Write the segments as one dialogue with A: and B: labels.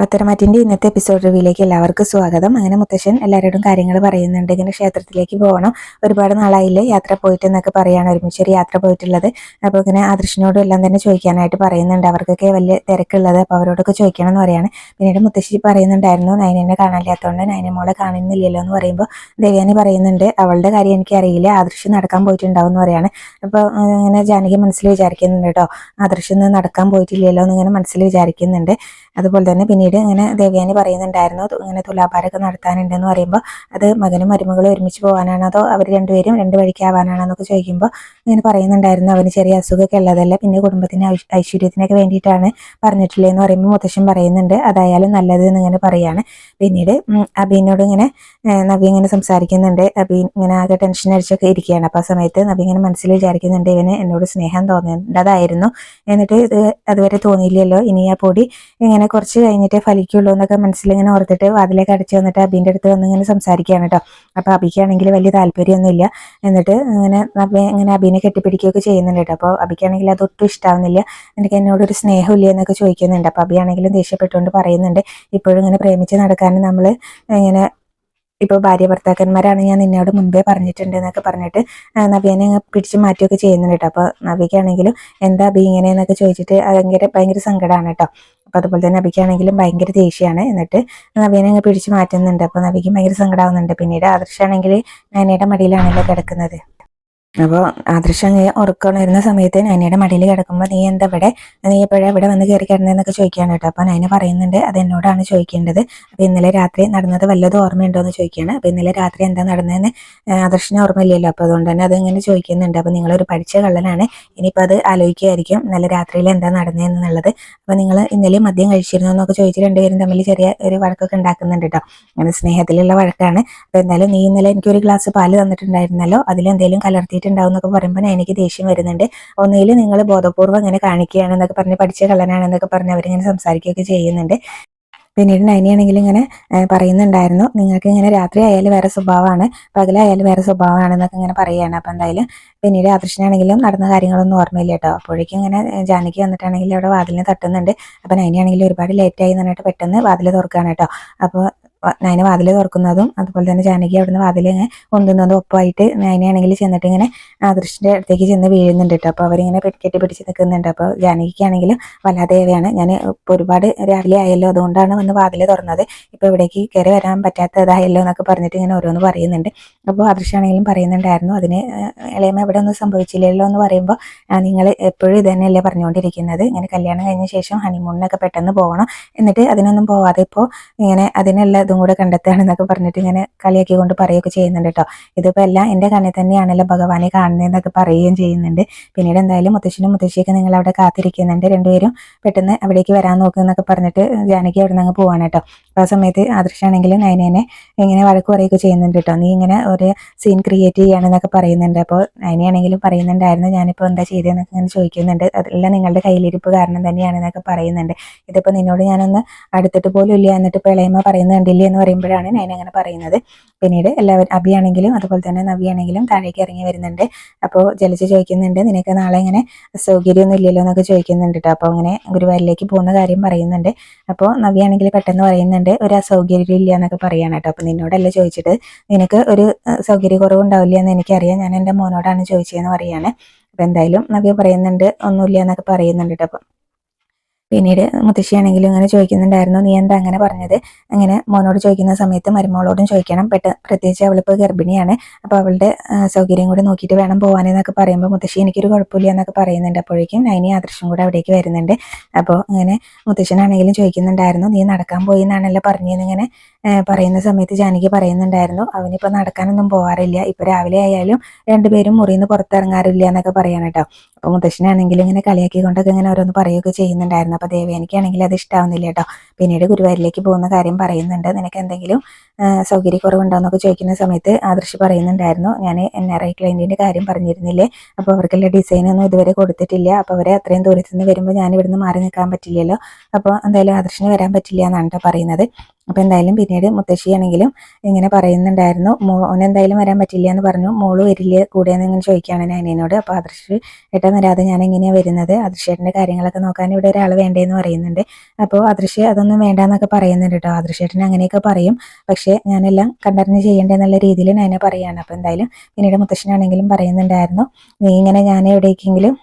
A: പത്തരമാറ്റിന്റെ ഇന്നത്തെ എപ്പിസോഡ് റിവ്യൂയിലേക്ക് എല്ലാവർക്കും സ്വാഗതം. അങ്ങനെ മുത്തശ്ശൻ എല്ലാവരോടും കാര്യങ്ങൾ പറയുന്നുണ്ട്. ഇങ്ങനെ ക്ഷേത്രത്തിലേക്ക് പോകണം. ഒരുപാട് നാളായില്ലേ യാത്ര പോയിട്ട് എന്നൊക്കെ പറയാണ് ഒരുമിച്ച് ഒരു യാത്ര പോയിട്ടുള്ളത്. അപ്പോൾ ഇങ്ങനെ ആദർശനോടും എല്ലാം തന്നെ ചോദിക്കാനായിട്ട് പറയുന്നുണ്ട്. അവർക്കൊക്കെ വലിയ തിരക്കുള്ളത്. അപ്പോൾ അവരോടൊക്കെ ചോദിക്കണം എന്ന് പറയാണ്. പിന്നീട് മുത്തശ്ശി പറയുന്നുണ്ടായിരുന്നു നയനെ കാണാനില്ലാത്തതുകൊണ്ട് നയനെ മോളെ കാണുന്നില്ലല്ലോ എന്ന് പറയുമ്പോൾ ദേവ്യാനി പറയുന്നുണ്ട് അവളുടെ കാര്യം എനിക്ക് എനിക്കറിയില്ല. ആദർശ് നടക്കാൻ പോയിട്ടുണ്ടാവും എന്ന് പറയാണ്. അപ്പോൾ ഇങ്ങനെ ജാനകി മനസ്സിൽ വിചാരിക്കുന്നുണ്ട് കേട്ടോ ആദർശ് നടക്കാൻ പോയിട്ടില്ലല്ലോ എന്ന് ഇങ്ങനെ മനസ്സിൽ വിചാരിക്കുന്നുണ്ട്. അതുപോലെ തന്നെ പിന്നീട് ഇങ്ങനെ ദേവയാനി പറയുന്നുണ്ടായിരുന്നു ഇങ്ങനെ തുലാഭാരമൊക്കെ നടത്താനുണ്ടെന്ന് പറയുമ്പോൾ അത് മകനും മരുമകളും ഒരുമിച്ച് പോകാനാണോ അതോ അവർ രണ്ടുപേരും രണ്ട് വഴിക്കാവാനാണോ എന്നൊക്കെ ചോദിക്കുമ്പോൾ ഇങ്ങനെ പറയുന്നുണ്ടായിരുന്നു അവന് ചെറിയ അസുഖമൊക്കെ ഉള്ളതല്ല പിന്നെ കുടുംബത്തിന് ഐശ്- ഐശ്വര്യത്തിനൊക്കെ വേണ്ടിയിട്ടാണ് പറഞ്ഞിട്ടില്ലേ എന്ന് പറയുമ്പോൾ മുത്തശ്ശൻ പറയുന്നുണ്ട് അതായാലും നല്ലത് എന്ന് ഇങ്ങനെ പറയാണ്. പിന്നീട് അബീനോട് ഇങ്ങനെ നബി ഇങ്ങനെ സംസാരിക്കുന്നുണ്ട് അബീൻ ഇങ്ങനെ ആകെ ടെൻഷൻ അടിച്ചൊക്കെ ഇരിക്കുകയാണ്. അപ്പോൾ ആ സമയത്ത് നബി ഇങ്ങനെ മനസ്സിൽ വിചാരിക്കുന്നുണ്ട് ഇവന് എന്നോട് സ്നേഹം തോന്നേണ്ടതായിരുന്നു. എന്നിട്ട് അതുവരെ തോന്നിയില്ലല്ലോ ഇനി ആ പൊടി ഇങ്ങനെ കുറച്ച് കഴിഞ്ഞിട്ടേ ഫലിക്കുള്ളൂ എന്നൊക്കെ മനസ്സിലിങ്ങനെ ഓർത്തിട്ട് വാതിലേക്ക് അടച്ചു വന്നിട്ട് അബീന്റെ അടുത്ത് വന്ന് ഇങ്ങനെ സംസാരിക്കുകയാണ് കേട്ടോ. അപ്പോൾ അബിക്കാണെങ്കിൽ വലിയ താല്പര്യമൊന്നുമില്ല. എന്നിട്ട് ഇങ്ങനെ ഇങ്ങനെ അബീനെ കെട്ടിപ്പിടിക്കുകയൊക്കെ ചെയ്യുന്നുണ്ട് കേട്ടോ. അപ്പോൾ അബിക്കാണെങ്കിൽ അതൊട്ടും ഇഷ്ടാവുന്നില്ല. എനിക്ക് എന്നോടൊരു സ്നേഹമില്ല എന്നൊക്കെ ചോദിക്കുന്നുണ്ട്. അപ്പോൾ അബിയാണെങ്കിലും ദേഷ്യപ്പെട്ടുകൊണ്ട് പറയുന്നുണ്ട്. ഇപ്പോഴും ഇങ്ങനെ പ്രേമിച്ച് നടക്കാൻ നമ്മൾ ഇങ്ങനെ ഇപ്പോൾ ഭാര്യ ഭർത്താക്കന്മാരാണ് ഞാൻ നിന്നോട് മുൻപേ പറഞ്ഞിട്ടുണ്ട് എന്നൊക്കെ പറഞ്ഞിട്ട് നബിയനെ പിടിച്ച് മാറ്റുകയൊക്കെ ചെയ്യുന്നുണ്ട് കേട്ടോ. അപ്പോൾ നബിക്കാണെങ്കിലും എന്താ അബി ഇങ്ങനെ എന്നൊക്കെ ചോദിച്ചിട്ട് ഭയങ്കര ഭയങ്കര സങ്കടമാണ് കേട്ടോ. അപ്പോൾ അതുപോലെ തന്നെ നബിക്കാണെങ്കിലും ഭയങ്കര ദേഷ്യമാണ് എന്നിട്ട് നബീനെ അങ്ങ് പിടിച്ച് മാറ്റുന്നുണ്ട്. അപ്പോൾ നബിക്ക് ഭയങ്കര സങ്കടമാവുന്നുണ്ട് പിന്നീട് ആദർശാണെങ്കിൽ നയനയുടെ മടിയിലാണല്ലോ കിടക്കുന്നത്. അപ്പോൾ ആദർശ് അങ്ങനെ ഉറക്കം വരുന്ന സമയത്ത് നൈനയുടെ മടിയിൽ കിടക്കുമ്പോൾ നീ എന്താ ഇവിടെ? നീ എപ്പോഴാണ് ഇവിടെ വന്ന് കയറി കിടന്നതെന്നൊക്കെ ചോദിക്കുകയാണ് കേട്ടോ. അപ്പോൾ നൈന പറയുന്നുണ്ട് അത് എന്നോടാണ് ചോദിക്കേണ്ടത്. അപ്പോൾ ഇന്നലെ രാത്രി നടന്നത് വല്ലതും ഓർമ്മയുണ്ടോ? എന്ന് ചോദിക്കുകയാണ്. അപ്പോൾ ഇന്നലെ രാത്രി എന്താ നടന്നതെന്ന് ആദർശിന് ഓർമ്മയില്ലല്ലോ. അപ്പോൾ അതുകൊണ്ട് തന്നെ അതിങ്ങനെ ചോദിക്കുന്നുണ്ട്. അപ്പോൾ നിങ്ങളൊരു പഠിച്ച കള്ളനാണ്. ഇനിയിപ്പോൾ അത് ആലോചിക്കുകയായിരിക്കും നല്ല രാത്രിയിൽ എന്താ നടന്നതെന്നുള്ളത്. അപ്പോൾ നിങ്ങൾ ഇന്നലെ മദ്യം കഴിച്ചിരുന്നോ? എന്നൊക്കെ ചോദിച്ച് രണ്ടുപേരും തമ്മിൽ ചെറിയ ഒരു വഴക്കൊക്കെ ഉണ്ടാക്കുന്നുണ്ട് കേട്ടോ. അങ്ങനെ സ്നേഹത്തിലുള്ള വഴക്കാണ്. അപ്പോൾ എന്തായാലും നീ ഇന്നലെ എനിക്കൊരു ഗ്ലാസ് പാൽ തന്നിട്ടുണ്ടായിരുന്നല്ലോ. അതിലെന്തെങ്കിലും കലർത്തിയിട്ടുണ്ടാവും എന്നൊക്കെ പറയുമ്പോൾ എനിക്ക് ദേഷ്യം വരുന്നുണ്ട്. ഒന്നുകിൽ നിങ്ങൾ ബോധപൂർവം ഇങ്ങനെ കാണിക്കുകയാണെന്നൊക്കെ പറഞ്ഞ് പഠിച്ച കള്ളനാണെന്നൊക്കെ പറഞ്ഞ് അവരിങ്ങനെ സംസാരിക്കുകയൊക്കെ ചെയ്യുന്നുണ്ട്. പിന്നീട് നൈനിയാണെങ്കിൽ ഇങ്ങനെ പറയുന്നുണ്ടായിരുന്നു നിങ്ങൾക്ക് ഇങ്ങനെ രാത്രി ആയാലും വേറെ സ്വഭാവമാണ് പകലായാലും വേറെ സ്വഭാവമാണ് എന്നൊക്കെ ഇങ്ങനെ പറയുകയാണ്. അപ്പം എന്തായാലും പിന്നീട് ആദർശനാണെങ്കിലും നടന്ന കാര്യങ്ങളൊന്നും ഓർമ്മയില്ല കേട്ടോ. അപ്പോഴേക്കും ഇങ്ങനെ ജാനകി വന്നിട്ടാണെങ്കിൽ അവിടെ വാതിലിന് തട്ടുന്നുണ്ട്. അപ്പം നൈനിയാണെങ്കിലും ഒരുപാട് ലേറ്റായി എന്ന് പറഞ്ഞിട്ട് പെട്ടെന്ന് വാതിൽ തുറക്കുകയാണ് കേട്ടോ. അപ്പോൾ നൈന വാതിൽ തുറക്കുന്നതും അതുപോലെ തന്നെ ജാനകി അവിടുന്ന് വാതിൽ ഇങ്ങനെ കൊണ്ടുവന്നതും ഒപ്പമായിട്ട് നൈനയാണെങ്കിൽ ചെന്നിട്ട് ഇങ്ങനെ ആദർശിന്റെ അടുത്തേക്ക് ചെന്ന് വീഴുന്നുണ്ട് കേട്ടോ. അപ്പോൾ അവരിങ്ങനെ കെട്ടി പിടിച്ച് നിൽക്കുന്നുണ്ട്. അപ്പോൾ ജാനകിക്കാണെങ്കിലും വല്ലാതെയാണ്. ഞാൻ ഒരുപാട് രാവിലെ ആയല്ലോ. അതുകൊണ്ടാണ് വന്ന് വാതിൽ തുറന്നത്. ഇപ്പൊ ഇവിടേക്ക് കയറി വരാൻ പറ്റാത്തതായല്ലോ എന്നൊക്കെ പറഞ്ഞിട്ട് ഇങ്ങനെ ഓരോന്ന് പറയുന്നുണ്ട്. അപ്പോൾ ആദർശാണെങ്കിലും പറയുന്നുണ്ടായിരുന്നു അതിന് ഇളയമ്മ ഇളയമ ഇവിടെ ഒന്നും സംഭവിച്ചില്ലല്ലോ എന്ന് പറയുമ്പോൾ നിങ്ങൾ എപ്പോഴും ഇത് പറഞ്ഞുകൊണ്ടിരിക്കുന്നത്. ഇങ്ങനെ കല്യാണം കഴിഞ്ഞ ശേഷം ഹണിമൂണിനൊക്കെ പെട്ടെന്ന് പോകണം. എന്നിട്ട് അതിനൊന്നും പോവാതെ ഇപ്പോൾ ഇങ്ങനെ അതിനുള്ള ഇതും കൂടെ കണ്ടെത്തുകയാണെന്നൊക്കെ പറഞ്ഞിട്ട് ഇങ്ങനെ കളിയാക്കി കൊണ്ട് പറയുകയൊക്കെ ചെയ്യുന്നുണ്ട് കേട്ടോ ഇതിപ്പോൾ എല്ലാം എന്റെ കണ്ണിൽ തന്നെയാണല്ലോ ഭഗവാനെ കാണുന്നതെന്നൊക്കെ പറയുകയും ചെയ്യുന്നുണ്ട്. പിന്നീട് എന്തായാലും മുത്തശ്ശനും മുത്തശ്ശിയൊക്കെ നിങ്ങൾ അവിടെ കാത്തിരിക്കുന്നുണ്ട്. രണ്ടുപേരും പെട്ടെന്ന് അവിടേക്ക് വരാൻ നോക്കുക എന്നൊക്കെ പറഞ്ഞിട്ട് ജാനകി അവിടെ നിന്ന് അങ്ങ് പോവാണ് കേട്ടോ അപ്പോൾ ആ സമയത്ത് ആദർശാണെങ്കിലും നയനേനെ ഇങ്ങനെ വഴക്ക് പറയുകയൊക്കെ ചെയ്യുന്നുണ്ട് കേട്ടോ നീ ഇങ്ങനെ ഒരു സീൻ ക്രിയേറ്റ് ചെയ്യുകയാണെന്നൊക്കെ പറയുന്നുണ്ട്. അപ്പോൾ നയനയാണെങ്കിലും പറയുന്നുണ്ടായിരുന്നു ഞാനിപ്പോൾ എന്താ ചെയ്തതെന്നൊക്കെ ഇങ്ങനെ ചോദിക്കുന്നുണ്ട്. അതെല്ലാം നിങ്ങളുടെ കയ്യിലിരിപ്പ് കാരണം തന്നെയാണെന്നൊക്കെ പറയുന്നുണ്ട്. ഇതിപ്പോൾ നിന്നോട് ഞാനൊന്ന് അടുത്തിട്ട് പോലും ഇല്ല എന്നിട്ട് ഇളയമ്മ പറയുന്നത് കണ്ടില്ലേ എന്ന് പറയുമ്പോഴാണ് നയന അങ്ങനെ പറയുന്നത്. പിന്നീട് എല്ലാവരും അഭിയാണെങ്കിലും അതുപോലെ തന്നെ നവിയാണെങ്കിലും താഴേക്ക് ഇറങ്ങി വരുന്നുണ്ട്. അപ്പോൾ ജലജ ചോദിക്കുന്നുണ്ട് നിനക്ക് നാളെ ഇങ്ങനെ സൗകര്യമൊന്നും ഇല്ലല്ലോ എന്നൊക്കെ ചോദിക്കുന്നുണ്ട് കേട്ടോ അപ്പോൾ അങ്ങനെ ഗുരുവായൂരിലേക്ക് പോകുന്ന കാര്യം പറയുന്നുണ്ട്. അപ്പോൾ നവിയാണെങ്കിൽ പെട്ടെന്ന് പറയുന്നുണ്ട് ഒരു അസൗകര്യം ഇല്ല എന്നൊക്കെ പറയാണ് കേട്ടോ. അപ്പം നിന്നോടല്ല ചോദിച്ചിട്ട് നിനക്ക് ഒരു സൗകര്യക്കുറവ് ഉണ്ടാവില്ല എന്ന് എനിക്കറിയാം. ഞാൻ എന്റെ മോനോടാണ് ചോദിച്ചതെന്ന് പറയാണ്. അപ്പം എന്തായാലും നവ്യ പറയുന്നുണ്ട് ഒന്നുമില്ല എന്നൊക്കെ പറയുന്നുണ്ട് കേട്ടോ. അപ്പോൾ പിന്നീട് മുത്തശ്ശിയാണെങ്കിലും അങ്ങനെ ചോദിക്കുന്നുണ്ടായിരുന്നു നീ എന്താ അങ്ങനെ പറഞ്ഞത്? അങ്ങനെ മോനോട് ചോദിക്കുന്ന സമയത്ത് മരുമോളോടും ചോദിക്കണം. പെട്ട പ്രത്യേകിച്ച് അവളിപ്പോൾ ഗർഭിണിയാണ്. അപ്പോൾ അവളുടെ സൗകര്യം കൂടി നോക്കിയിട്ട് വേണം പോകാനെന്നൊക്കെ പറയുമ്പോൾ മുത്തശ്ശി എനിക്കൊരു കുഴപ്പമില്ല എന്നൊക്കെ പറയുന്നുണ്ട്. അപ്പോഴേക്കും നൈനി ആദർശം കൂടെ അവിടേക്ക് വരുന്നുണ്ട്. അപ്പോൾ അങ്ങനെ മുത്തശ്ശനാണെങ്കിലും ചോദിക്കുന്നുണ്ടായിരുന്നു നീ നടക്കാൻ പോയി എന്നാണല്ലോ പറഞ്ഞതെന്ന് ഇങ്ങനെ ആ, പറയുന്ന സമയത്ത് ജാനകി പറയുന്നുണ്ടായിരുന്നു അവനിപ്പോൾ നടക്കാനൊന്നും പോകാറില്ല ഇപ്പോൾ രാവിലെ ആയാലും രണ്ടുപേരും മുറിയിൽ നിന്ന് പുറത്തിറങ്ങാറില്ല എന്നൊക്കെ പറയാൻ കേട്ടോ. അപ്പോൾ മുത്തശ്ശനാണെങ്കിലും ഇങ്ങനെ കളിയാക്കിക്കൊണ്ടൊക്കെ ഇങ്ങനെ ഓരോന്ന് പറയുകയൊക്കെ ചെയ്യുന്നുണ്ടായിരുന്നു. അപ്പോൾ ദേവേനിക്കാണെങ്കിൽ അത് ഇഷ്ടാവുന്നില്ല കേട്ടോ. പിന്നീട് ഗുരുവായൂരിലേക്ക് പോകുന്ന കാര്യം പറയുന്നുണ്ട്. നിനക്ക് എന്തെങ്കിലും സൗകര്യക്കുറവുണ്ടോയെന്നൊക്കെ ചോദിക്കുന്ന സമയത്ത് ആദർശ് പറയുന്നുണ്ടായിരുന്നു. ഞാൻ എൻ ആർ ഐ ക്ലൈന്റിന്റെ കാര്യം പറഞ്ഞിരുന്നില്ലേ? അപ്പോൾ അവർക്കുള്ള ഡിസൈനൊന്നും ഇതുവരെ കൊടുത്തിട്ടില്ല. അപ്പോൾ അവരെ അത്രയും ദൂരത്തുനിന്ന് വരുമ്പോൾ ഞാൻ ഇവിടുന്ന് മാറി നിൽക്കാൻ പറ്റില്ലല്ലോ. അപ്പോൾ എന്തായാലും ആദർശിന് വരാൻ പറ്റില്ല എന്നാണ് കേട്ടോ പറയുന്നത്. അപ്പോൾ എന്തായാലും പിന്നീട് മുത്തശ്ശിയാണെങ്കിലും ഇങ്ങനെ പറയുന്നുണ്ടായിരുന്നു മോൻ എന്തായാലും വരാൻ പറ്റില്ല എന്ന് പറഞ്ഞു. മോൾ വരില്ല കൂടെ എന്ന് ഇങ്ങനെ ചോദിക്കുകയാണ് അനിയനോട് അപ്പോൾ ആദർശ് ഏട്ടൻ വരാതെ ഞാൻ എങ്ങനെയാണ് വരുന്നത്? ആദർശേട്ടന്റെ കാര്യങ്ങളൊക്കെ നോക്കാൻ ഇവിടെ ഒരാൾ വേണ്ടേന്ന് പറയുന്നുണ്ട്. അപ്പോൾ ആദർശ് അതൊന്നും വേണ്ട വേണ്ടെന്നൊക്കെ പറയുന്നുണ്ട് കേട്ടോ. ആദർശേട്ടൻ അങ്ങനെയൊക്കെ പറയും. പക്ഷേ ഞാനെല്ലാം കണ്ടറിഞ്ഞ് ചെയ്യേണ്ട എന്നുള്ള രീതിയിൽ ഞാനെ പറയുകയാണ് അപ്പോൾ എന്തായാലും പിന്നീട് മുത്തശ്ശനാണെങ്കിലും പറയുന്നുണ്ടായിരുന്നു നീ ഇങ്ങനെ ഞാൻ എവിടേക്കെങ്കിലും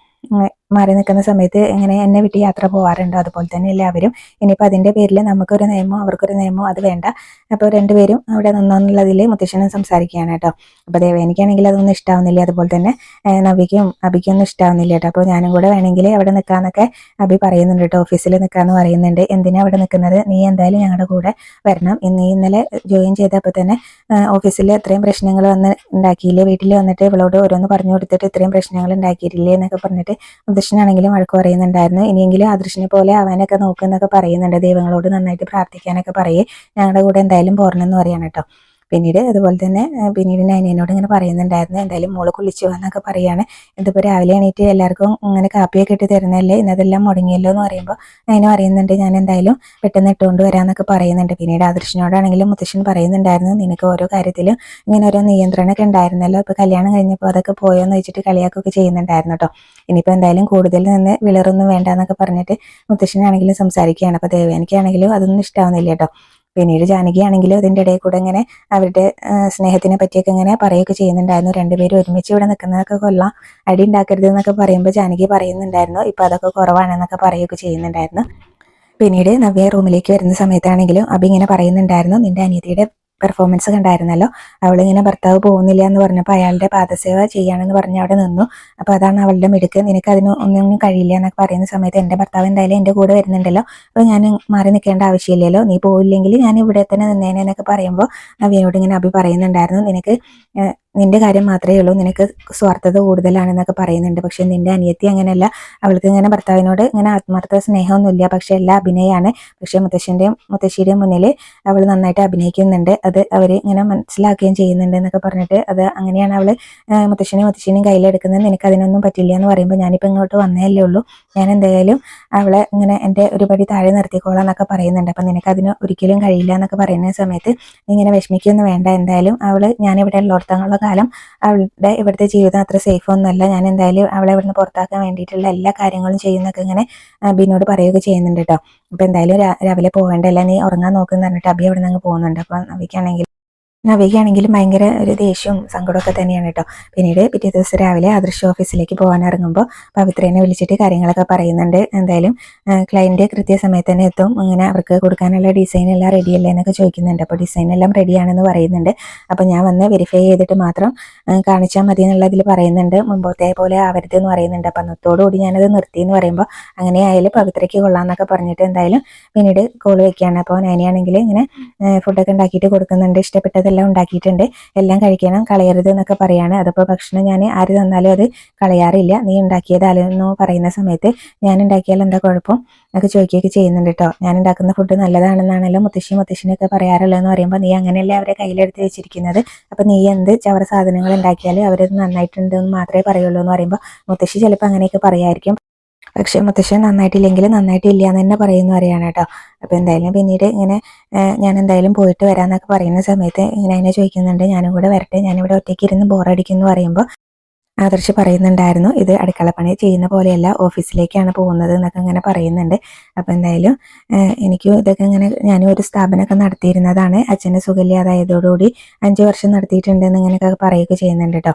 A: മാറി നിൽക്കുന്ന സമയത്ത് എങ്ങനെ എന്നെ വിട്ട് യാത്ര പോകാറുണ്ടോ അതുപോലെ തന്നെ എല്ലാവരും. ഇനിയിപ്പോൾ അതിന്റെ പേരിൽ നമുക്കൊരു നിയമമോ അവർക്കൊരു നിയമമോ അത് വേണ്ട. അപ്പോൾ രണ്ടുപേരും അവിടെ നിന്നുള്ളതിൽ മുത്തശ്ശനും സംസാരിക്കുകയാണ് കേട്ടോ. അപ്പോൾ ദേവേനിക്കാണെങ്കിൽ അതൊന്നും ഇഷ്ടാവുന്നില്ല. അതുപോലെ തന്നെ നവിക്കും ഒന്നും ഇഷ്ടാവുന്നില്ല കേട്ടോ. അപ്പോൾ ഞാനും കൂടെ വേണമെങ്കിൽ അവിടെ നിൽക്കാമെന്നൊക്കെ അബി പറയുന്നുണ്ട് കേട്ടോ. ഓഫീസിൽ നിൽക്കാമെന്ന് പറയുന്നുണ്ട്. എന്തിനാ അവിടെ നിൽക്കുന്നത്? നീ എന്തായാലും ഞങ്ങളുടെ കൂടെ വരണം. ഇന്ന് ഇന്നലെ ജോയിൻ ചെയ്തപ്പോൾ തന്നെ ഓഫീസിൽ ഇത്രയും പ്രശ്നങ്ങൾ വന്ന് ഉണ്ടാക്കിയില്ലേ? വീട്ടിൽ വന്നിട്ട് ഇവളോട് ഓരോന്ന് പറഞ്ഞു കൊടുത്തിട്ട് ഇത്രയും പ്രശ്നങ്ങൾ ഉണ്ടാക്കിയിട്ടില്ലേ എന്നൊക്കെ പറഞ്ഞിട്ട് മുത്തശ്ശനാണെങ്കിലും വഴക്ക് പറയുന്നുണ്ടായിരുന്നു. ഇനിയെങ്കിലും അദൃശ്യനെ പോലെ അവനൊക്കെ നോക്കുന്നൊക്കെ പറയുന്നുണ്ട്. ദൈവങ്ങളോട് നന്നായിട്ട് പ്രാർത്ഥിക്കാനൊക്കെ പറയേ. ഞങ്ങളുടെ കൂടെ എന്തായാലും പോരണമെന്ന് പറയാണ് കേട്ടോ. പിന്നീട് അതുപോലെ തന്നെ പിന്നീട് നൈനയോട് ഇങ്ങനെ പറയുന്നുണ്ടായിരുന്നു എന്തായാലും മോൾ കുളിച്ചു എന്നൊക്കെ പറയാണ് ഇതിപ്പോൾ രാവിലെ എണീറ്റ് എല്ലാവർക്കും ഇങ്ങനെ കാപ്പിയൊക്കെ ഇട്ട് തരുന്നതല്ലേ ഇന്നതെല്ലാം മുടങ്ങിയല്ലോ എന്ന് പറയുമ്പോൾ നൈന പറയുന്നുണ്ട് ഞാൻ എന്തായാലും പെട്ടെന്ന് ഇട്ടുകൊണ്ട് വരാമെന്നൊക്കെ പറയുന്നുണ്ട്. പിന്നീട് ആദർശനോടാണെങ്കിലും മുത്തശ്ശൻ പറയുന്നുണ്ടായിരുന്നു നിനക്ക് ഓരോ കാര്യത്തിലും ഇങ്ങനെ ഓരോ നിയന്ത്രണമൊക്കെ ഉണ്ടായിരുന്നല്ലോ ഇപ്പോൾ കല്യാണം കഴിഞ്ഞപ്പോൾ അതൊക്കെ പോയോന്ന് വെച്ചിട്ട് കളിയാക്കൊക്കെ ചെയ്യുന്നുണ്ടായിരുന്നു കേട്ടോ ഇനിയിപ്പോൾ എന്തായാലും കൂടുതൽ നിന്ന് വിളറൊന്നും വേണ്ട എന്നൊക്കെ പറഞ്ഞിട്ട് മുത്തശ്ശനാണെങ്കിലും സംസാരിക്കുകയാണ് അപ്പോൾ ദേവേനിക്കാണെങ്കിലും അതൊന്നും ഇഷ്ടമാവുന്നില്ല കേട്ടോ പിന്നീട് ജാനകിയാണെങ്കിൽ അതിന്റെ ഇടയിൽ കൂടെ ഇങ്ങനെ അവരുടെ സ്നേഹത്തിനെ പറ്റിയൊക്കെ ഇങ്ങനെ പറയുകയൊക്കെ ചെയ്യുന്നുണ്ടായിരുന്നു. രണ്ടുപേരും ഒരുമിച്ച് ഇവിടെ നിൽക്കുന്നതൊക്കെ കൊള്ളാം. അടി ഉണ്ടാക്കരുത് എന്നൊക്കെ പറയുമ്പോൾ ജാനകി പറയുന്നുണ്ടായിരുന്നു. ഇപ്പം അതൊക്കെ കുറവാണെന്നൊക്കെ പറയുകയൊക്കെ ചെയ്യുന്നുണ്ടായിരുന്നു. പിന്നീട് നവ്യ റൂമിലേക്ക് വരുന്ന സമയത്താണെങ്കിലും അബി ഇങ്ങനെ പറയുന്നുണ്ടായിരുന്നു. നിന്റെ അനിയത്തിയുടെ പെർഫോമൻസ് കണ്ടായിരുന്നല്ലോ അവളിങ്ങനെ ഭർത്താവ് പോകുന്നില്ല എന്ന് പറഞ്ഞപ്പോൾ അയാളുടെ പാദസേവ ചെയ്യാണെന്ന് പറഞ്ഞ് അവിടെ നിന്നു. അപ്പോൾ അതാണ് അവളുടെ മിടുക്ക്. നിനക്ക് അതിന് ഒന്നും കഴിയില്ല എന്നൊക്കെ പറയുന്ന സമയത്ത് എന്റെ ഭർത്താവ് എന്തായാലും എന്റെ കൂടെ വരുന്നുണ്ടല്ലോ. അപ്പോൾ ഞാൻ മാറി നിൽക്കേണ്ട ആവശ്യമില്ലല്ലോ. നീ പോയില്ലെങ്കിൽ ഞാൻ ഇവിടെ തന്നെ നിന്നേനെ എന്നൊക്കെ പറയുമ്പോൾ നവ്യനോട് ഇങ്ങനെ അഭി പറയുന്നുണ്ടായിരുന്നു. നിനക്ക് നിന്റെ കാര്യം മാത്രമേ ഉള്ളൂ. നിനക്ക് സ്വാർത്ഥത കൂടുതലാണെന്നൊക്കെ പറയുന്നുണ്ട്. പക്ഷെ നിന്റെ അനിയത്തി അങ്ങനെയല്ല. അവൾക്ക് ഇങ്ങനെ ഭർത്താവിനോട് ഇങ്ങനെ ആത്മാർത്ഥ സ്നേഹമൊന്നുമില്ല. പക്ഷെ എല്ലാം അഭിനയമാണ് പക്ഷെ മുത്തശ്ശന്റെയും മുത്തശ്ശിയുടെയും മുന്നിൽ അവൾ നന്നായിട്ട് അഭിനയിക്കുന്നുണ്ട്. അത് അവർ ഇങ്ങനെ മനസ്സിലാക്കുകയും ചെയ്യുന്നുണ്ട് എന്നൊക്കെ പറഞ്ഞിട്ട് അത് അങ്ങനെയാണ് അവൾ മുത്തശ്ശനെയും മുത്തശ്ശിനെയും കയ്യിലെടുക്കുന്നത്. നിനക്ക് അതിനൊന്നും പറ്റില്ല എന്ന് പറയുമ്പോൾ ഞാനിപ്പോൾ ഇങ്ങോട്ട് വന്നതല്ലേ ഉള്ളൂ. ഞാൻ എന്തായാലും അവളെ ഇങ്ങനെ എന്റെ ഒരുപടി താഴെ നിർത്തിക്കോളാം എന്നൊക്കെ പറയുന്നുണ്ട്. അപ്പം നിനക്ക് അതിന് ഒരിക്കലും കഴിയില്ല എന്നൊക്കെ പറയുന്ന സമയത്ത് ഇങ്ങനെ വിഷമിക്കൊന്നും വേണ്ട. എന്തായാലും അവൾ ഞാനിവിടെ ഉള്ളിടത്തോളം കാലം അവളുടെ ഇവിടുത്തെ ജീവിതം അത്ര സേഫ് ഒന്നുമല്ല. ഞാൻ എന്തായാലും അവളെ ഇവിടുന്ന് പുറത്താക്കാൻ വേണ്ടിയിട്ടുള്ള എല്ലാ കാര്യങ്ങളും ചെയ്യുന്നൊക്കെ ഇങ്ങനെ അബിനോട് പറയുകയൊക്കെ ചെയ്യുന്നുണ്ട് കേട്ടോ. അപ്പോൾ എന്തായാലും രാവിലെ പോകേണ്ടല്ല നീ ഉറങ്ങാൻ നോക്കുന്ന പറഞ്ഞിട്ട് അബി അവിടെ നിന്ന് പോകുന്നുണ്ട്. അപ്പോൾ നവിക്കാണെങ്കിൽ നവിക്കാണെങ്കിലും ഭയങ്കര ഒരു ദേഷ്യവും സങ്കടമൊക്കെ തന്നെയാണ് കേട്ടോ. പിന്നീട് പിറ്റേ ദിവസം രാവിലെ ആദർശ ഓഫീസിലേക്ക് പോകാൻ ഇറങ്ങുമ്പോൾ പവിത്രേനെ വിളിച്ചിട്ട് കാര്യങ്ങളൊക്കെ പറയുന്നുണ്ട്. എന്തായാലും ക്ലയന്റ് കൃത്യസമയത്ത് തന്നെ എത്തും. അങ്ങനെ അവർക്ക് കൊടുക്കാനുള്ള ഡിസൈൻ എല്ലാം റെഡി അല്ലേ എന്നൊക്കെ ചോദിക്കുന്നുണ്ട്. അപ്പോൾ ഡിസൈൻ എല്ലാം റെഡിയാണെന്ന് പറയുന്നുണ്ട്. അപ്പോൾ ഞാൻ വന്ന് വെരിഫൈ ചെയ്തിട്ട് മാത്രം കാണിച്ചാൽ മതി എന്നുള്ളതിൽ പറയുന്നുണ്ട്. മുമ്പത്തെ പോലെ ആവരുത് എന്ന് പറയുന്നുണ്ട്. അപ്പം അന്നത്തോടുകൂടി ഞാനത് നിർത്തി എന്ന് പറയുമ്പോൾ അങ്ങനെ ആയാലും പവിത്രയ്ക്ക് കൊള്ളാമെന്നൊക്കെ പറഞ്ഞിട്ട് എന്തായാലും പിന്നീട് കോൾ വെക്കുകയാണ്. അപ്പോൾ നൈനയാണെങ്കിൽ ഇങ്ങനെ ഫുഡൊക്കെ ഉണ്ടാക്കിയിട്ട് കൊടുക്കുന്നുണ്ട്. ഇഷ്ടപ്പെട്ടതെല്ലാം ഉണ്ടാക്കിയിട്ടുണ്ട്. എല്ലാം കഴിക്കണം കളയരുത് എന്നൊക്കെ പറയാണ്. അതിപ്പോൾ ഭക്ഷണം ഞാൻ ആര് തന്നാലും അത് കളയാറില്ല. നീ ഉണ്ടാക്കിയതാലെന്നോ പറയുന്ന സമയത്ത് ഞാൻ ഉണ്ടാക്കിയാൽ എന്താ കുഴപ്പം? എന്നൊക്കെ ചോദിക്കുകയൊക്കെ ചെയ്യുന്നുണ്ട് കേട്ടോ ഞാൻ ഉണ്ടാക്കുന്ന ഫുഡ് നല്ലതാണെന്നാണല്ലോ മുത്തശ്ശി മുത്തശ്ശിനൊക്കെ പറയാറുള്ളതെന്ന് പറയുമ്പോൾ നീ അങ്ങനെയല്ലേ അവരെ കയ്യിലെടുത്ത് വെച്ചിരിക്കുന്നത്? അപ്പോൾ നീ എന്ത് ചവറ സാധനങ്ങൾ ഉണ്ടാക്കിയാലും അവരത് നന്നായിട്ടുണ്ടെന്ന് മാത്രമേ പറയുള്ളൂ എന്ന് പറയുമ്പോൾ മുത്തശ്ശി ചിലപ്പോൾ അങ്ങനെയൊക്കെ പറയായിരിക്കും. പക്ഷേ മുത്തശ്ശൻ നന്നായിട്ടില്ലെങ്കിൽ നന്നായിട്ടില്ല എന്ന് തന്നെ പറയുന്നു അറിയാണ് കേട്ടോ. അപ്പോൾ എന്തായാലും പിന്നീട് ഇങ്ങനെ ഞാൻ എന്തായാലും പോയിട്ട് വരാമെന്നൊക്കെ പറയുന്ന സമയത്ത് ഇങ്ങനെ അതിനെ ചോദിക്കുന്നുണ്ട്. ഞാനും കൂടെ വരട്ടെ. ഞാനിവിടെ ഒറ്റയ്ക്ക് ഇരുന്ന് ബോറടിക്കുന്നു പറയുമ്പോൾ ആദർശ് പറയുന്നുണ്ടായിരുന്നു. ഇത് അടുക്കളപ്പണി ചെയ്യുന്ന പോലെയല്ല ഓഫീസിലേക്കാണ് പോകുന്നത് എന്നൊക്കെ ഇങ്ങനെ പറയുന്നുണ്ട്. അപ്പോൾ എന്തായാലും എനിക്ക് ഇതൊക്കെ ഇങ്ങനെ ഞാനും ഒരു സ്ഥാപനമൊക്കെ നടത്തിയിരുന്നതാണ്. അച്ഛന്റെ സുഖമില്ലാതായതോടുകൂടി അഞ്ച് വർഷം നടത്തിയിട്ടുണ്ടെന്ന് ഇങ്ങനെയൊക്കെ പറയുകയൊക്കെ ചെയ്യുന്നുണ്ട് കേട്ടോ.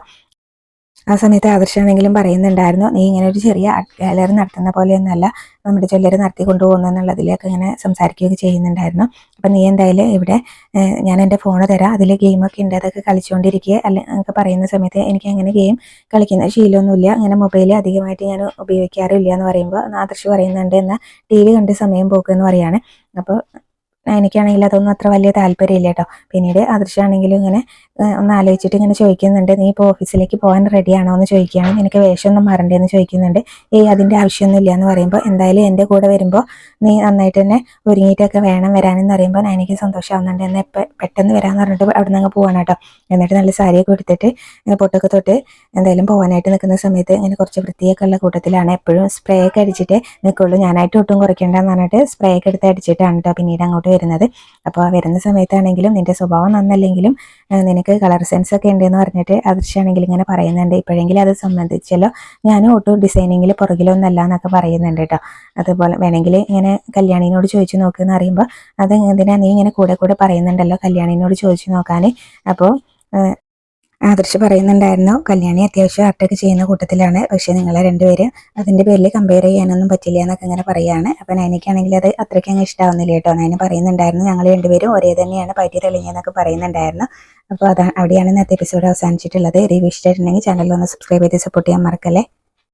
A: ആ സമയത്ത് ആദർശാണെങ്കിലും പറയുന്നുണ്ടായിരുന്നു നീ ഇങ്ങനെ ഒരു ചെറിയ ഗാലറി നടത്തുന്ന പോലെയൊന്നുമല്ല നമ്മുടെ ചൊല്ലര് നടത്തി കൊണ്ടുപോകുന്നു എന്നുള്ളതിലേക്ക് ഇങ്ങനെ സംസാരിക്കുകയൊക്കെ ചെയ്യുന്നുണ്ടായിരുന്നു. അപ്പം നീ എന്തായാലും ഇവിടെ ഞാൻ എന്റെ ഫോൺ തരാം അതിൽ ഗെയിമൊക്കെ ഉണ്ട് അതൊക്കെ കളിച്ചുകൊണ്ടിരിക്കുക അല്ല എന്നൊക്കെ പറയുന്ന സമയത്ത് എനിക്ക് അങ്ങനെ ഗെയിം കളിക്കുന്ന ശീലമൊന്നുമില്ല. അങ്ങനെ മൊബൈൽ അധികമായിട്ട് ഞാൻ ഉപയോഗിക്കാറില്ല എന്ന് പറയുമ്പോൾ ആദർശ് പറയുന്നുണ്ട് എന്നാൽ ടി വി കണ്ട് സമയം പോക്കെന്ന് പറയാണ്. അപ്പോൾ എനിക്കാണെങ്കിൽ അതൊന്നും അത്ര വലിയ താല്പര്യമില്ല കേട്ടോ പിന്നീട് ആദർശാണെങ്കിലും ഇങ്ങനെ ഒന്ന് ആലോചിച്ചിട്ട് ഇങ്ങനെ ചോദിക്കുന്നുണ്ട്. നീ ഇപ്പോൾ ഓഫീസിലേക്ക് പോകാൻ റെഡിയാണോ? എന്ന് ചോദിക്കുകയാണ്. നിനക്ക് വേഷമൊന്നും മാറണ്ടേന്ന് ചോദിക്കുന്നുണ്ട്. ഏയ് അതിന്റെ ആവശ്യമൊന്നുമില്ല എന്ന് പറയുമ്പോൾ എന്തായാലും എന്റെ കൂടെ വരുമ്പോൾ നീ നന്നായിട്ട് തന്നെ ഒരുങ്ങിയിട്ടൊക്കെ വേണം വരാനെന്ന് പറയുമ്പോൾ എനിക്ക് സന്തോഷമാവുന്നുണ്ട്. എന്നാൽ പെട്ടെന്ന് വരാമെന്ന് പറഞ്ഞിട്ട് അവിടെ നിന്ന് പോകണം കേട്ടോ. എന്നിട്ട് നല്ല സാരിയൊക്കെ എടുത്തിട്ട് പൊട്ടൊക്കെ തൊട്ട് എന്തായാലും പോകാനായിട്ട് നിൽക്കുന്ന സമയത്ത് ഇങ്ങനെ കുറച്ച് വൃത്തിയൊക്കെ ഉള്ള കൂട്ടത്തിലാണ്. എപ്പോഴും സ്പ്രേ ഒക്കെ അടിച്ചിട്ട് നിൽക്കുള്ളൂ. ഞാനായിട്ട് ഒട്ടും കുറയ്ക്കേണ്ടെന്ന് പറഞ്ഞിട്ട് സ്പ്രേ ഒക്കെ എടുത്ത് അടിച്ചിട്ടാണ് കേട്ടോ. പിന്നീട് അങ്ങോട്ട് വരുന്നത്. അപ്പോൾ വരുന്ന സമയത്താണെങ്കിലും നിന്റെ സ്വഭാവം നന്നല്ലെങ്കിലും നിനക്ക് കളർ സെൻസ് ഒക്കെ ഉണ്ടെന്ന് പറഞ്ഞിട്ട് ആദർശാണെങ്കിൽ ഇങ്ങനെ പറയുന്നുണ്ട്. ഇപ്പോഴെങ്കിലും അത് സംബന്ധിച്ചല്ലോ. ഞാനും ഒട്ടും ഡിസൈനിങ്ങിൽ പുറകിലൊന്നല്ല എന്നൊക്കെ പറയുന്നുണ്ട് കേട്ടോ അതുപോലെ വേണമെങ്കിൽ ഇങ്ങനെ കല്യാണിനോട് ചോദിച്ചു നോക്കുമെന്ന് പറയുമ്പോൾ അത് എന്തിനാ നീ ഇങ്ങനെ കൂടെ കൂടെ പറയുന്നുണ്ടല്ലോ കല്യാണിനോട് ചോദിച്ചു നോക്കാൻ അപ്പോൾ ആദർശ് പറയുന്നുണ്ടായിരുന്നു കല്യാണി അത്യാവശ്യം ആർട്ടൊക്കെ ചെയ്യുന്ന കൂട്ടത്തിലാണ് പക്ഷേ നിങ്ങളെ രണ്ടുപേരും അതിന്റെ പേരിൽ കമ്പയർ ചെയ്യാനൊന്നും പറ്റില്ല എന്നൊക്കെ ഇങ്ങനെ പറയാണ്. അപ്പം നൈനയ്ക്കാണെങ്കിൽ അത് അത്രയ്ക്ക് അങ്ങ് ഇഷ്ടമാവുന്നില്ല കേട്ടോ. നൈന പറയുന്നുണ്ടായിരുന്നു ഞങ്ങൾ രണ്ടുപേരും ഒരേ തന്നെയാണ് പറ്റി തെളിഞ്ഞതെന്നൊക്കെ പറയുന്നുണ്ടായിരുന്നു. അപ്പോൾ അതാണ് അവിടെയാണ് ഇന്നത്തെ എപ്പിസോഡ് അവസാനിച്ചിട്ടുള്ളത്. റിവ്യൂ ഇഷ്ടമായിട്ടുണ്ടെങ്കിൽ ചാനൽ ഒന്ന് സബ്സ്ക്രൈബ് ചെയ്ത് സപ്പോർട്ട് ചെയ്യാൻ മറക്കല്ലേ?